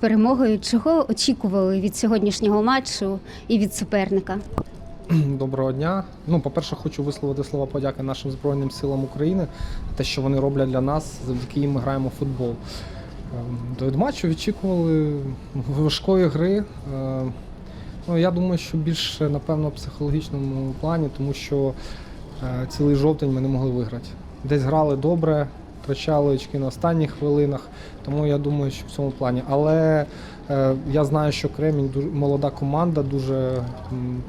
перемогою. Чого очікували від сьогоднішнього матчу і від суперника? Доброго дня. Ну, по-перше, хочу висловити слова подяки нашим Збройним силам України, те, що вони роблять для нас, завдяки їм ми граємо в футбол. Ем, До матчу відчікували важкої гри. Е, Ну, я думаю, що більше, напевно, психологічному плані, тому що е, цілий жовтень ми не могли виграти. Десь грали добре, втрачали очки на останніх хвилинах, тому я думаю, що в цьому плані. Але е, я знаю, що Кремінь дуже молода команда, дуже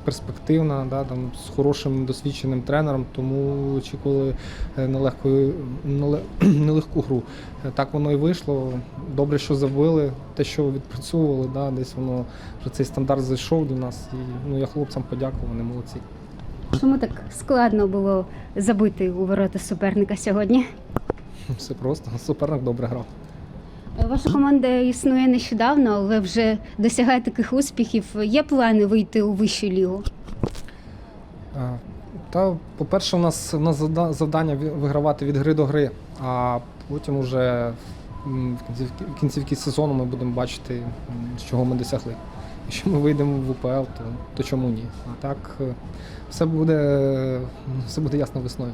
перспективна, да, там, з хорошим досвідченим тренером, тому очікували е, нелегку, нелегку гру. Е, Так воно і вийшло. Добре, що забили, те, що відпрацьовували, да, десь воно вже цей стандарт зайшов до нас. І ну, я хлопцям подякував, вони молодці. Чому так складно було забити у ворота суперника сьогодні? Все просто. Суперник добре грав. Ваша команда існує нещодавно, але вже досягає таких успіхів. Є плани вийти у вищу лігу? Е, Та, по-перше, у нас, у нас завдання вигравати від гри до гри, а потім уже в кінцівки сезону ми будемо бачити, м, чого ми досягли. Якщо ми вийдемо в УПЛ, то, то чому ні? А так е, все буде, все буде ясно весною.